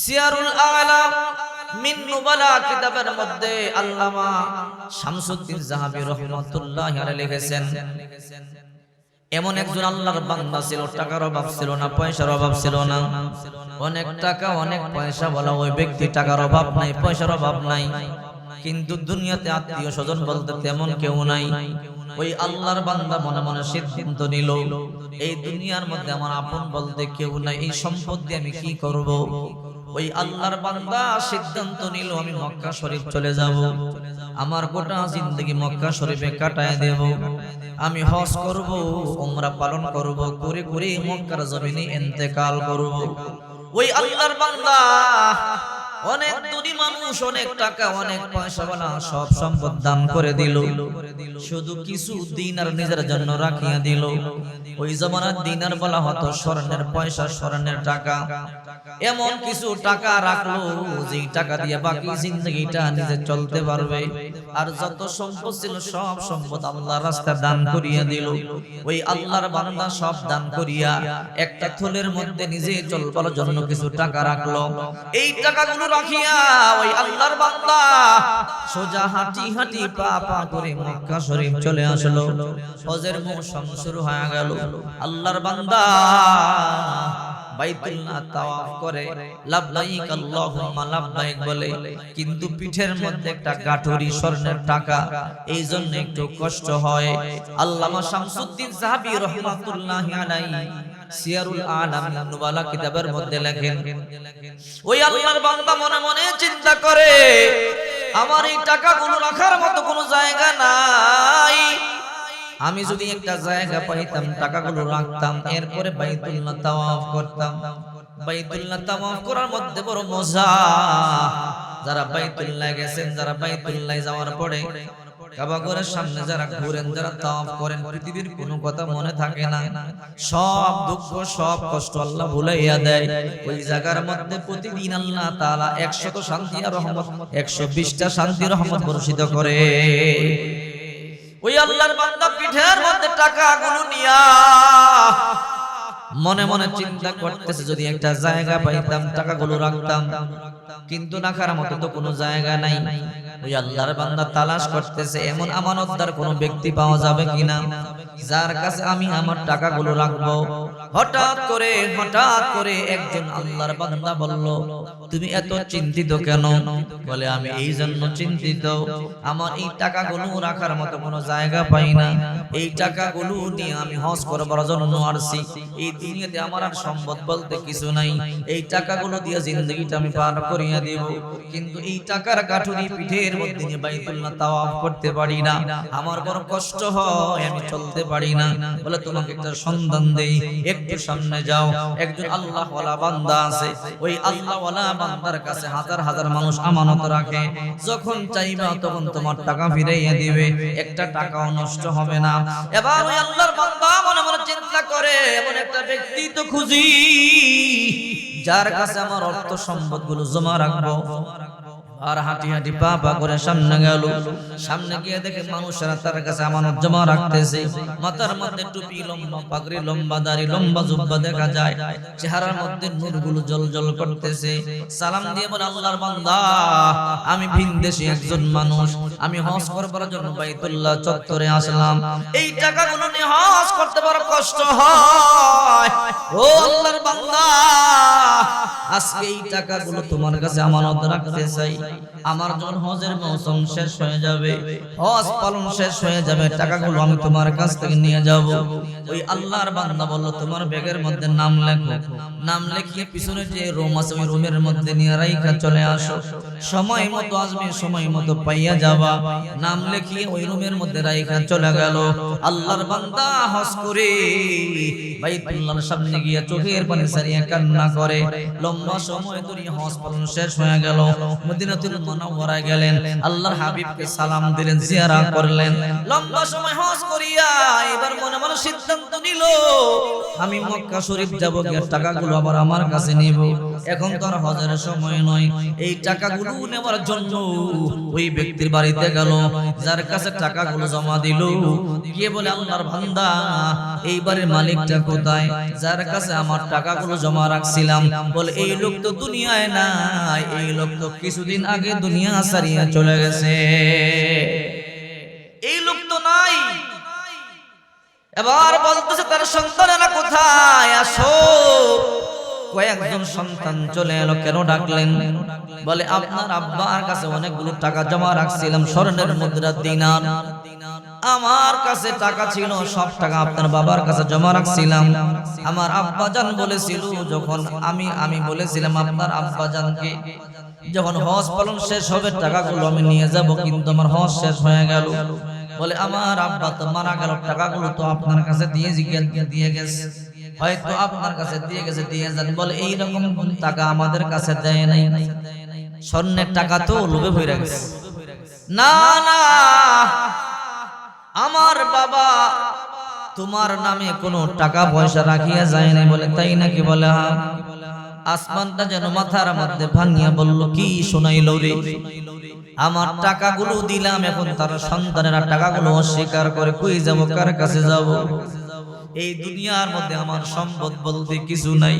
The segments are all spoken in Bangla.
সিয়ারুল আলাম মিন নুবালা কিতাবের মধ্যে আল্লামা শামসুদ্দিন জাহাবি লিখেছেন, এমন একজন আল্লাহর বান্দা ছিল, টাকার অভাব ছিল না, পয়সার অভাব ছিল না। অনেক টাকা, অনেক পয়সা বলা ওই ব্যক্তি টাকার অভাব নাই, পয়সার অভাব নাই। কিন্তু দুনিয়াতে আত্মীয় স্বজন বলতে তেমন কেউ নাই। ওই আল্লাহর বান্দা মনে মনে সিদ্ধান্ত নিল, এই দুনিয়ার মধ্যে আমার আপন বলতে কেউ নাই, এই সম্পদ দিয়ে আমি কি করব? ওই আল্লাহর বান্দা সিদ্ধান্ত নিল, আমি মক্কা শরীফ চলে যাব। আমার গোটা জিন্দগি মক্কা শরীফে কাটায় দেব। আমি হজ করব ওমরা পালন করব করে করে মক্কার জমিনে ইন্তেকাল করব। ওই আল্লাহর বান্দা অনেক ধনী মানুষ অনেক টাকা অনেক পয়সা বলা সব সম্পদ দান করে দিল। শুধু কিছু দিন আর নিজের জন্য রাখিয়া দিল। ওই জমানার দিনার বলা হতো স্বর্ণের পয়সা স্বর্ণের টাকা। এমন কিছু টাকা রাখল যে টাকা দিয়ে বাকি জিন্দগিটা নিজে চলতে পারবে। আর যত সম্পদ ছিল সব সম্পদ আল্লাহ রাস্তা দান করিয়া দিল। ওই আল্লাহর বান্দা সব দান করিয়া একটা থলের মধ্যে নিজে চলবার জন্য কিছু টাকা রাখল এই টাকাগুলো রাখিয়া ওই আল্লাহর বান্দা সোজা হাঁটি হাঁটি পা পা করে মক্কা শরীফ চলে আসলো। মৌসুম শুরু হয়ে গেল। আল্লাহর বান্দা কিন্তু পিঠের মধ্যে একটা গাঠুরি স্বর্ণের টাকা। এই জন্য একটু কষ্ট হয়। আল্লামা শামসুদ্দিন সিয়ারুল আলাম নুবালা কিতাবের মধ্যে লেখেন ওই আল্লাহর বান্দা মনে মনে চিন্তা করে আমার এই টাকাগুলো রাখার মতো কোনো জায়গা নাই। আমি যদি একটা জায়গা পাইতাম টাকাগুলো রাখতাম এরপরে বাইতুল্লাহ তাওয়াফ করতাম। বাইতুল্লাহ তাওয়াফ করার মধ্যে বড় মজা। যারা বাইতুল্লাহ গেছেন যারা বাইতুল্লাহ যাওয়ার পরে কাবাগরের সামনে যারা ঘুরেন যারা তাওয়াফ করেন পৃথিবীর কোনো কথা মনে থাকে না। সব দুঃখ সব কষ্ট আল্লাহ ভুলাইয়া দেয়। ওই জায়গার মধ্যে প্রতিদিন আল্লাহ তাআলা 100 শান্তি আর রহমত 120 টা শান্তি রহমত বর্ষিত করে। ওই আল্লাহর বান্দা পিঠের মধ্যে টাকাগুলো নিয়া মনে মনে চিন্তা করতেছে, যদি একটা জায়গা পাইতাম, টাকাগুলো রাখতাম। কিন্তু রাখার মতো তো কোনো জায়গা নাই। ওই আল্লাহর বান্দা তালাশ করতেছে, এমন আমানতদার কোনো ব্যক্তি পাওয়া যাবে কিনা? যার কাছে আমি আমার টাকাগুলো রাখব। হঠাৎ করে হঠাৎ করে একজন আল্লাহর বান্দা বলল, তুমি এত চিন্তিত কেন? বলে, আমি এই জন্য চিন্তিত। আমার এই টাকাগুলো রাখার মতো কোনো জায়গা পাই না। এই টাকাগুলো নিয়ে আমি হজ করবার জন্য আসছি এই দুনিয়াতে আমার আর সম্পদ বলতে কিছু নাই। এই টাকাগুলো দিয়ে জিন্দগিটা আমি পার করিয়া দেব। কিন্তু এই টাকার কাঠুরি পিঠের মধ্যে নিয়ে বাইতুল্লাহ তাওয়াফ করতে পারি না। আমার বড় কষ্ট হয়, আমি চলতে পারি না। বলে তোমাকে একটা সন্ধান দেই, একটু সামনে যাও। একজন আল্লাহ ওয়ালা বান্দা আছে। ওই আল্লাহ ওয়ালা বান্দার কাছে হাজার হাজার মানুষ আমানত রাখে। যখন চাইবা তখন তোমার টাকা ফিরাইয়া দিবে। একটা টাকাও নষ্ট হবে না। এবার ওই আল্লাহর বান্দা মনে মনে চিন্তা করে, এমন একটা ব্যক্তি তো খুঁজি যার কাছে আমার অর্থ সম্পদগুলো জমা রাখব। আর হাঁটি হাঁটি পা পা করে সামনে গেল। সামনে গিয়ে দেখে মানুষেরা তার কাছে আমানত জমা রাখতেছে। মাথার মধ্যে টুপি, লম্বা পাগড়ি, লম্বা দাড়ি, লম্বা জুব্বা দেখা যায়। চেহারার মধ্যে নূরগুলো জল জল করতেছে। সালাম দিয়ে বলে, আল্লাহর বান্দা, আমি ভিনদেশী একজন মানুষ। আমি হজ করবার জন্য বাইতুল্লাহ চত্বরে আসলাম। এই টাকাগুলো নিয়ে হজ করতে বড় কষ্ট হয়। ও আল্লাহর বান্দা, আজকে এই টাকাগুলো তোমার কাছে আমানত রাখতে চাই। আমার যখন হজের মৌসুম শেষ হয়ে যাবে। হজ পালন শেষ হয়ে যাবে। টাকাগুলো আমি তোমার কাছ থেকে নিয়ে যাব। ওই আল্লাহর বান্দা বলল, তোমার ব্যাগের মধ্যে নাম লেখো। নাম লিখিয়ে পিছনে যে রুম আছে, ওই রুমের মধ্যে নিয়ে রাইখা চলে আসো। সময় মতো আসবে, সময় মতো পাইয়া যাবা। নাম লিখিয়ে ওই রুমের মধ্যে রাইখা চলে গেল। আল্লাহর বান্দা হজ করে বাইতুল্লাহর সামনে গিয়ে চোখের পানি সারিয়ে কান্না করে। লম্বা সময় ধরে হজ পালন শেষ হয়ে গেল। মুনাওয়ারায় গেলেন। আল্লাহর হাবিবকে সালাম দিলেন করলেন। লম্বা সময় হজ করিয়া এবার মনে মনে সিদ্ধান্ত নিল, আমি মক্কা শরীফ যাব, গিয়ে টাকাগুলো আবার আমার কাছে নিব। এখন তো আর হজের সময় নয়। এই টাকাগুলো নেওয়ার জন্য ওই ব্যক্তির বাড়িতে গেল, যার কাছে টাকাগুলো জমা দিল। গিয়ে বলে, আল্লাহর ভান্দা এইবারের মালিকটা কোথায়? যার কাছে আমার টাকাগুলো জমা রাখছিলাম। বলে, এই লোক তো দুনিয়ায় নাই, এই লোক তো কিছুদিন আগে দুনিয়া সারিয়ে চলে গেছে। এই লোক তো নাই। এবার বলতেছে, তার সন্তানেরা কোথায়? আসো। কয়েকজন সন্তান চলে এলো। কেন ডাকলেন? বলে, আপনার আব্বার কাছে অনেকগুলো টাকা জমা রাখছিলাম, স্বর্ণের মুদ্রা, দিনার। আমার কাছে টাকা ছিল, সব টাকা আপনার বাবার কাছে জমা রাখছিলাম। আমার আব্বা জান বলেছিল, যখন আমি আমি বলেছিলাম আপনার আব্বা জানকে যখন হজ পালন শেষ হবে টাকাগুলো আমি নিয়ে যাব কিন্তু আমার হজ শেষ হয়ে গেল। বলে আমার আব্বা তো মারা গেল টাকাগুলো তো আপনার কাছে দিয়ে জিজ্ঞাসা দিয়ে গেছে। হয়তো আপনার কাছে দিয়ে গেছে দিয়ে যান। বলে এই রকম টাকা আমাদের কাছে দেয় নাই। স্বর্ণের টাকা তো লোভে ভরে গেছে। না না আমার বাবা তোমার নামে কোনো টাকা পয়সা রাখিয়া যায় নাই বলে তাই নাকি বলে হ্যাঁ আসমানটা যেন মাথার মধ্যে ভাঙিয়া বলল, কি শোনাইল রে? আমার টাকাগুলো দিলাম, এখন তার সন্তানেরা টাকাগুলো অস্বীকার করে, কই যাব, কার কাছে যাব? এই দুনিয়ার মধ্যে আমার সম্পদ বলতে কিছু নাই।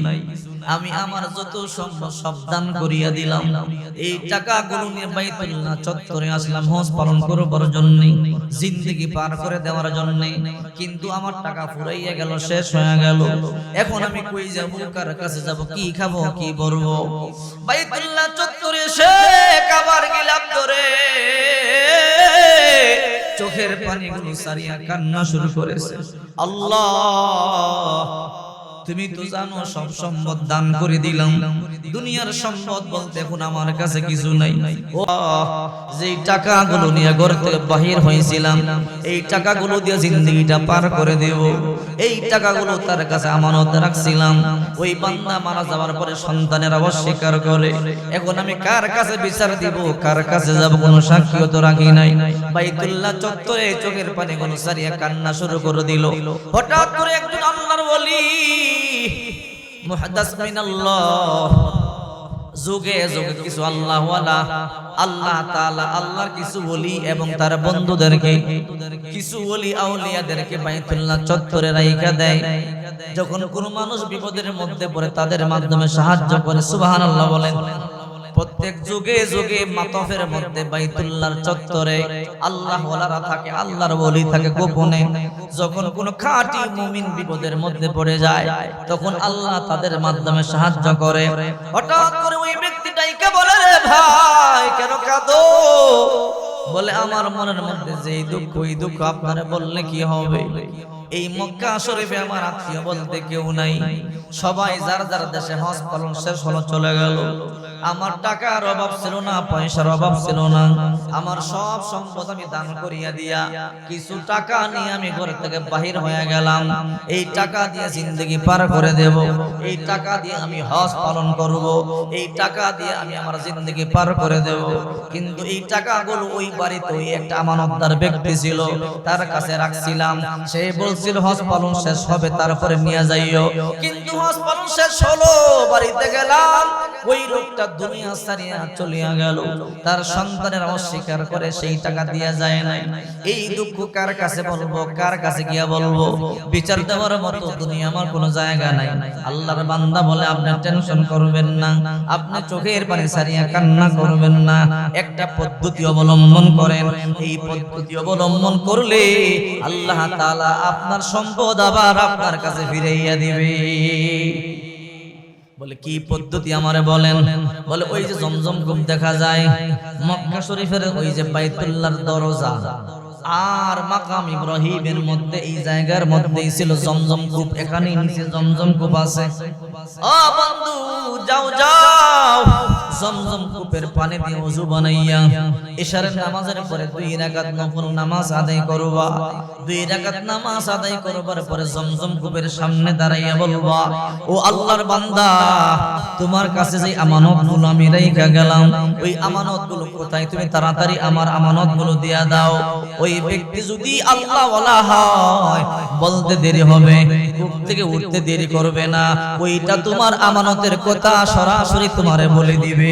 আমি আমার যত সম্পদ সব দান করিয়া দিলাম। এই টাকাগুলো নিয়ে বাইতুল্লাহ চত্বরে আসলাম হজ পালন করবার জন্য। জিন্দগি পার করে দেওয়ার জন্য। কিন্তু আমার টাকা ফুরাইয়া গেল শেষ হয়ে গেল। এখন আমি কই যাব কার কাছে যাব কি খাব কি বলব? বাইতুল্লাহ চত্বরে সে কাবার গেলাম ধরে। চোখের পানিগুলো সারিয়া কান্না শুরু করেছে। আল্লাহ! তুমি তো জানো সব সম্পদ দান করে দিলাম। দুনিয়ার সম্পদ বলতে এখন আমার কাছে কিছু নাই। ও যে টাকাগুলো নিয়ে ঘর থেকে বাহির হয়েছিলাম এই টাকাগুলো দিয়ে জিন্দগিটা পার করে দেব। এই টাকাগুলো তার কাছে আমানত রাখছিলাম। ওই বান্দা মারা যাওয়ার পরে সন্তানেরা অস্বীকার করে এখন আমি কার কাছে বিচার দিব? কার কাছে যাব? কোনো সাক্ষীও তো রাখি নাই। বাইতুল্লাহ চত্বরে চোখের পানি কোন সারিয়া কান্না শুরু করে দিল। হঠাৎ করে একজন আল্লাহর বলি মুহাদ্দাস মিনাল্লাহ। যুগে যুগে কিছু আল্লাহ আল্লাহ তাআলা আল্লাহর কিছু বলি এবং তার বন্ধুদেরকে কিছু ওলি আউলিয়াদেরকে বাইতুল্লাহ চত্বরে রাইখা দেয়। যখন কোনো মানুষ বিপদের মধ্যে পড়ে তাদের মাধ্যমে সাহায্য করে। সুবহানাল্লাহ বলেন। প্রত্যেক যুগে যুগে মাতফের মধ্যে বাইতুল্লাহর চত্বরে আল্লাহ ওয়ালারা থাকে, আল্লাহর ওলি থাকে গোপনে। যখন কোন খাঁটি মুমিন বিপদের মধ্যে পড়ে যায়, তখন আল্লাহ তাদের মাধ্যমে সাহায্য করে। হঠাৎ করে ওই ব্যক্তিটাইকে বলে, রে ভাই, কেন কাঁদো? বলে, আমার মনের মধ্যে যে দুঃখ, ওই দুঃখ আপনারা বললে কি হবে? এই মক্কা শরীফে আমার আত্মীয় বলতে কেউ নাই। সবাই যার যার দেশে হজ পালন শেষ হলো চলে গেল। আমার টাকার অভাব ছিল না, পয়সার অভাব ছিল না। আমার সব সম্পদ আমি দান করিয়া দিয়া কিছু টাকা নিয়ে আমি ঘর থেকে বাহির হয়ে গেলাম। এই টাকা দিয়ে জিন্দগি পার করে দেব। এই টাকা দিয়ে আমি হজ পালন করব। এই টাকা দিয়ে আমি আমার জিন্দগি পার করে দেব। কিন্তু এই টাকাগুলো ওই বাড়িতে ওই একটা আমানতদার ব্যক্তি ছিল। তার কাছে রাখছিলাম। সে বলছিল হজ পালন শেষ হবে, তারপরে নিয়ে যাইও। কিন্তু হজ পালন শেষ হলো, বাড়িতে গেলাম, ওই লোকটা দুনিয়া ছাড়িয়া চলিয়া গেল। তার সন্তানের অস্বীকার করে সেই টাকা দিয়া যায় নাই। এই দুঃখ কার কাছে বলব, কার কাছে গিয়া বলব? বিচার দেওয়ার মতো দুনিয়া আমার কোনো জায়গা নাই। আল্লাহর বান্দা বলে, আপনি টেনশন করবেন না, আপনি চোখের পানি সারিয়া কান্না করবেন না। একটা পদ্ধতি অবলম্বন করেন। এই পদ্ধতি অবলম্বন করলে আল্লাহ তাআলা আপনার সম্পদ আবার আপনার কাছে ফিরাইয়া দিবে। বলে, কি পদ্ধতি আমারে বলেন? বলে, ওই যে জমজম কূপ দেখা যায়, মক্কা শরীফের ওই যে বাইতুল্লাহর দরজা। আর মাকাম ইব্রাহিমের মধ্যে, এই জায়গার মধ্যেই ছিল জমজম কূপ এখানে নিচে জমজম কূপ আছে। ও বন্ধু, যাও যাও। জমজম কূপের পানি দিয়ে ওযু বানাইয়া ইশারের নামাজের পরে দুই রাকাত নফল নামাজ আদায় করবা। দুই রাকাত নামাজ আদায় করবার পরে জমজম কূপের সামনে দাঁড়াইয়া বলবা, ও আল্লাহর বান্দা, তোমার কাছে যে আমানতগুলো আমি রেখে গেলাম, ওই আমানতগুলো কোথায়? তুমি তাড়াতাড়ি আমার আমানতগুলো দিয়া দাও। ওই ব্যক্তি যদি আল্লাহ ওয়ালা হয়, বলতে দেরি হবে, কূপ থেকে উঠতে দেরি করবে না। ওইটা তোমার আমানতের কথা সরাসরি তোমারে বলে দিবে।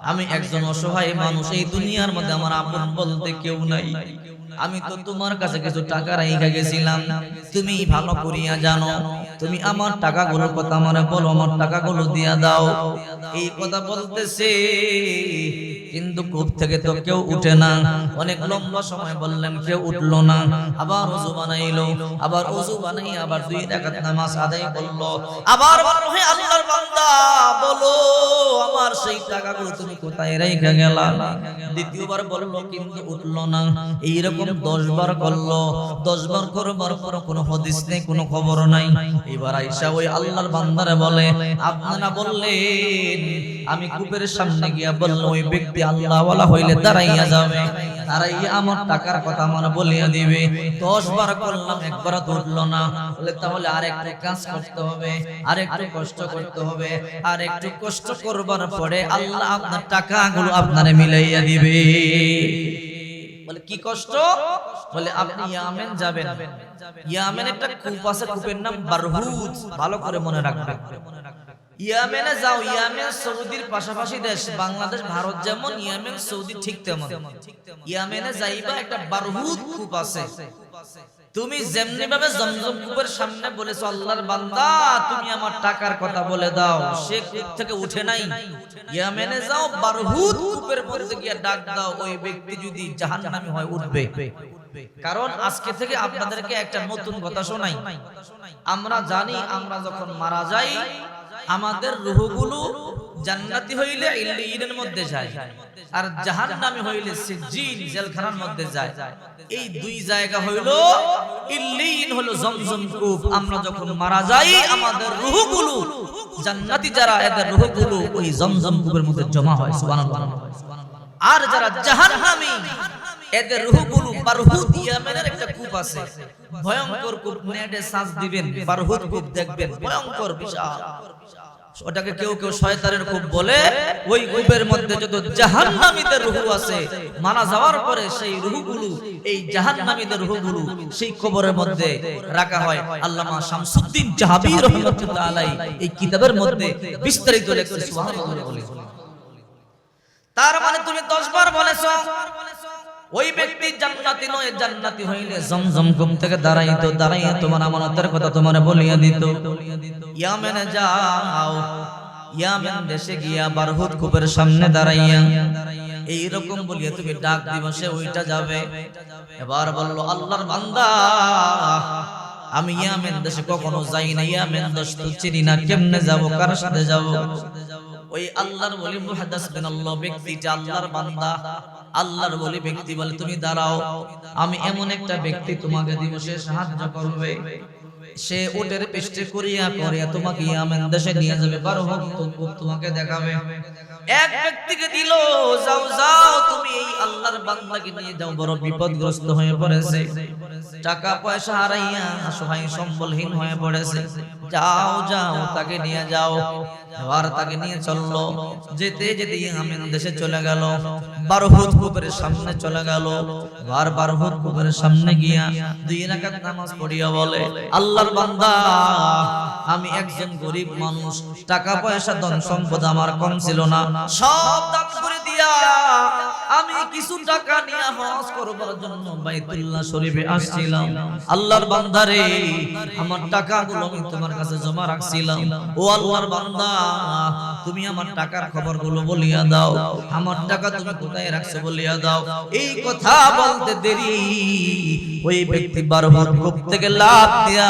আমি একজন অসহায় মানুষ। এই দুনিয়ার মধ্যে আমার আপন বলতে কেউ নাই। আমি তো তোমার কাছে কিছু টাকা রাইখা গেছিলাম। তুমি ভালো করিয়া জানো। তুমি আমার টাকাগুলোর কথা মনে বলো আমার টাকাগুলো দিয়া দাও। এই কথা বলতেছে। কিন্তু কূপ থেকে তো কেউ উঠে না। অনেক লম্বা সময় বললেন কেউ উঠল না। আবার ওযু বানাইলো। আবার ওযু বানাই আবার দুই রাকাত নামাজ আদায় করল। আবার বলল হে আল্লাহর বান্দা বলো আমার সেই টাকাগুলো তুমি কোথায় রেখে গেলা? দ্বিতীয়বার বলল কিন্তু উঠল না। এইরকম দশ বার করল দশ বার করবার পর কোনো হদিস নেই কোনো খবর নাই। এবার আইসা ওই আল্লাহর বান্দারে বলে আপনারা বললেন আমি কূপের সামনে গিয়া বলল ওই ব্যক্তি আল্লাহ ওয়ালা হইলে দাঁড়াইয়া যাবে দাঁড়াইয়া আমার টাকার কথা আমার বলিয়া দিবে। দশ বার করলাম একবার উঠল না বলে তাহলে আর একটু কাজ করতে হবে আর একটু কষ্ট করতে হবে আর একটু কষ্ট করবার পরে আল্লাহ আপনার টাকাগুলো আপনারে মিলাইয়া দিবে বলে কি কষ্ট? বলে আপনি ইয়ামেন যাবেন। ইয়ামেন একটা কূপ আছে কূপের নাম বারহুজ ভালো করে মনে রাখবেন ইয়ামেনে যাও ইয়ামেন সৌদির পাশাপাশি দেশ। বাংলাদেশ ভারত যেমন ইয়ামেন সৌদি ঠিক তেমন। ইয়ামেনে যাইবা একটা বারহুদ কূপ আছে। তুমি যেমনি ভাবে জমজম কূপের সামনে বলেছ আল্লাহর বান্দা তুমি আমার টাকার কথা বলে দাও। সে কূপ থেকে উঠে নাই? ইয়ামেনে যাও বারহুদ কূপের মধ্যে গিয়ে ডাক দাও ওই ব্যক্তি যদি জাহান্নামী হয় উঠবে। কারণ আজকে থেকে আপনাদেরকে একটা নতুন কথা শোনাই। আমরা জানি আমরা যখন মারা যাই আমাদের রুহগুলো জান্নাতি হইলে ইল্লিনের মধ্যে যায়, আর জাহান্নামী হইলে সিজিন জেলখানার মধ্যে যায়। এই দুই জায়গা হইল ইল্লিন হলো জমজম কূপ। আমরা যখন মারা যাই, আমাদের রুহগুলো, জান্নাতি যারা, এদের রুহগুলো ওই জমজম কূপের মধ্যে জমা হয়, সুবহানাল্লাহ। আর যারা জাহান্নামী, এদের রুহগুলো বারহুদ ইয়ামেনের একটা কূপ আছে। ভয়ঙ্কর কূপ, নেটে সাজ দিবেন, বারহুদ কূপ দেখবেন, ভয়ঙ্কর বিশাল। ওটাকে কেউ কেউ শয়তানের কূপ বলে ওই কূপের মধ্যে যত জাহান্নামীদের রুহ আছে মারা যাওয়ার পরে সেই রুহগুলো এই জাহান্নামীদের রুহগুলো সেই কবরের মধ্যে রাখা হয়। আল্লামা শামসুদ্দিন জাহাবী রহমাতুল্লাহ আলাই এই কিতাবের মধ্যে বিস্তারিত লেখছে সুবহানাল্লাহ বলে। তার মানে তুমি 10 বার বলেছ ওই ব্যক্তি জান্নাতি নয়, জান্নাতি হইলে জমজম কুম থেকে দাঁড়াইতো, দাঁড়াইয়া তোমার আমানতের কথা তোমার বলিয়া দিত। ইয়ামেনে যাও, ইয়ামেন দেশে গিয়া বারহুদ কূপের সামনে দাঁড়াইয়া এই রকম বলিয়া তুমি ডাক দিবসে ওইটা যাবে। এবার বলল, আল্লাহর বান্দা, আমি ইয়ামেন দেশে কখনো যাই না ইয়ামেন দেশ তো চিনি না, কেমনে যাব, কার সাথে যাব? ওই আল্লাহর বলি মুহাদ্দাস বিন আল্লাহ ব্যক্তিটা আল্লাহর বান্দা। আল্লাহর বলি ব্যক্তি বলে তুমি দাঁড়াও। আমি এমন একটা ব্যক্তি তোমাকে দিবসে সাহায্য করবে। সে ওটের পেস্টে করিয়া করিয়া তোমাকে ইয়ামেন দেশে নিয়ে যাবে। বারো ভক্ত তোমাকে দেখাবে। এক ব্যক্তিকে দিল যাও যাও তুমি এই আল্লাহর বান্দাকে নিয়ে যাও বড় বিপদগ্রস্ত হয়ে পড়েছে। টাকা পয়সা হারাইয়া সহায় সম্বলহীন হয়ে পড়েছে। যাও যাও তাকে নিয়ে যাও। এবার তাকে নিয়ে চলল। যেতে যেতে ইয়ামেন দেশে চলে গেল। বারহুদ কুবের সামনে চলে গেল। বার বারহুদ কুবের সামনে গিয়া দুই রাকাত নামাজ পড়িয়া বলে আল্লাহর বান্দা আমি একজন গরিব মানুষ। টাকা পয়সা ধন সম্পদ আমার কম ছিল না। সব দান করে দিয়া আমি কিছু টাকা নিয়ে হজ করবার জন্য বাইতুল্লাহ শরীফে আসছিলাম। আল্লাহর বান্দারে আমার টাকাগুলো আমি তোমার কাছে জমা রাখছিলাম। ও আল্লাহর বান্দা তুমি আমার টাকার খবরগুলো বলিয়া দাও। আমার টাকা তুমি কোথায় রাখছো বলিয়া দাও। এই কথা বলতে দেরি। ওই ব্যক্তি বারবার কূপ থেকে লাভ দিয়া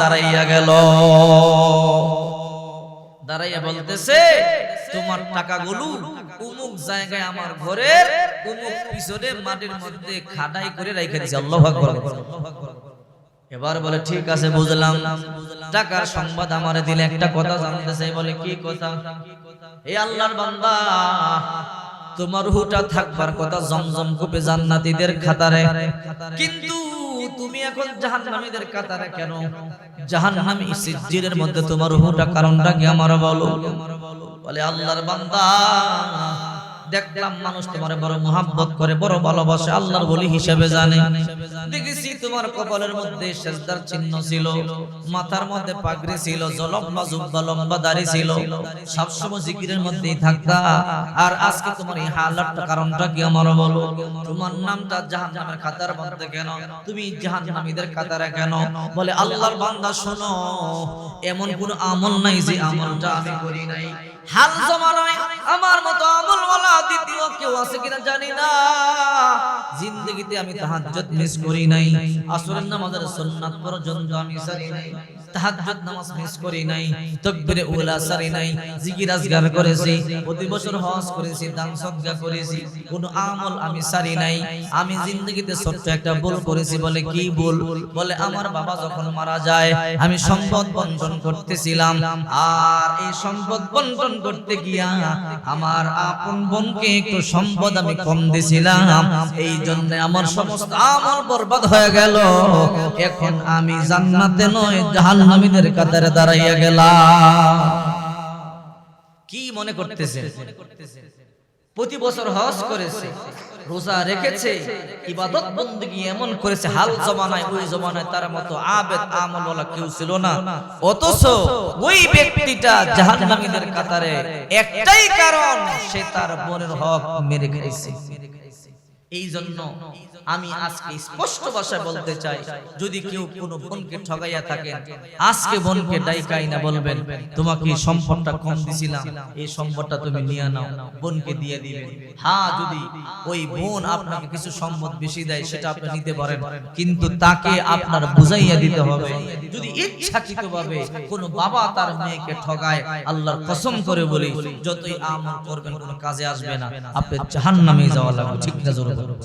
দাঁড়াইয়া গেল। দাঁড়াইয়া বলতেছে তোমার টাকাগুলো উমুক জায়গায় আমার ঘরের উমুক পিছনে মাটির মধ্যে খাটাই করে রেখে দিয়েছে। আল্লাহু আকবার। এবার বলে ঠিক আছে বুঝলাম। টাকার সংবাদ আমারে দিলে একটা কথা জানতে চাই। বলে কি কথা? এই আল্লাহর বান্দা তোমার হুটা থাকবার কথা জমজম কূপে জান্নাতীদের খাতারে। কিন্তু তুমি এখন জাহান্নামীদের কাতারে কেন? জাহান্নামী সিজ্জিনের মধ্যে তোমার রূহটা কারণটা কি আমার বলো? বলে আল্লাহর বান্দা দেখলাম মানুষ তোমার বড় মোহাব্বত করে, বড় ভালোবাসে, আল্লাহর বলি হিসেবে জানে। দেখেছি তোমার কপালের মধ্যে সেজদার চিহ্ন ছিল, মাথার মধ্যে পাগড়ি ছিল জলম্বা জুব্বা, লম্বা দাড়ি ছিল। সবসময় জিকিরের মধ্যেই থাকতা। আর আজকে তোমার এই হালাতটা কারণটা কি আমার বলো? তোমার নামটা জাহান্নামের খাতার মধ্যে কেন? তুমি জাহান্নামীদের কাতারে কেন? বলে, আল্লাহর বান্দা, শোনো, এমন কোন আমল নাই যে আমলটা আমি করি নাই। হাল জমানায় আমার মতো কেউ আছে কিনা জানি না। জিন্দেগিতে আমি তাহাজ্জুদ মিস করি নাই। আসরের নামাজের সুন্নাত পর্যন্ত আমি সারি নাই। তাহাজ্জুদ নামাজ মিস করি নাই। তাকবীরে উলা সারি নাই। জিকির আজগার করেছি। প্রতি বছর হজ করেছি, দান সদকা করেছি। কোন আমল আমি সারি নাই। আমি জিন্দেগিতে ছোট্ট একটা ভুল করেছি বলে কি ভুল? বলে আমার বাবা যখন মারা যায়, আমি সম্পদ বন্টন করতেছিলাম। আর এই সম্পদ বন্টন করতে গিয়া আমার আপন বোনকে একটু সম্পদ আমি কম দিছিলাম। এই জন্য আমার সমস্ত আমল বরবাদ হয়ে গেল। এখন আমি জান্নাতে নয় জাহান্নামীদের কাতারে দাঁড়াইয়া গেলাম। কি মনে করতেছে প্রতি বছর হজ করেছে, রোজা রেখেছে, ইবাদত বন্দী এমন করেছে, হাল জমানায়, ওই জমানায় তার মতো আবেদ আমল কেউ ছিল না। অথচ ওই ব্যক্তিটা জাহান্নামীদের কাতারে একটাই কারণ, সে তার বোনের হক মেরে খাইছে। এই জন্য আমি আজকে স্পষ্ট ভাষায় বলতে চাই যদি কেউ কোনো বোনকে ঠগাইয়া থাকেন আজকে বোনকে ডাইকাই না বলবেন তোমাকে এই সম্পদটা কম দিছিলাম এই সম্পদটা তুমি নিয়ে নাও বোনকে দিয়ে দিবেন। হ্যাঁ যদি ওই বোন আপনাকে কিছু সম্পদ বেশি দেয় সেটা আপনি নিতে পারেন। কিন্তু তাকে আপনার বুঝাইয়া দিতে হবে। যদি ইচ্ছাকৃতভাবে কোনো বাবা তার মেয়েকে ঠগায় আল্লাহর কসম করে বলি যতই আমল করবেন কোনো কাজে আসবে না আপনি জাহান্নামে যাওয়া লাগবে ঠিক না জোরে বলুন।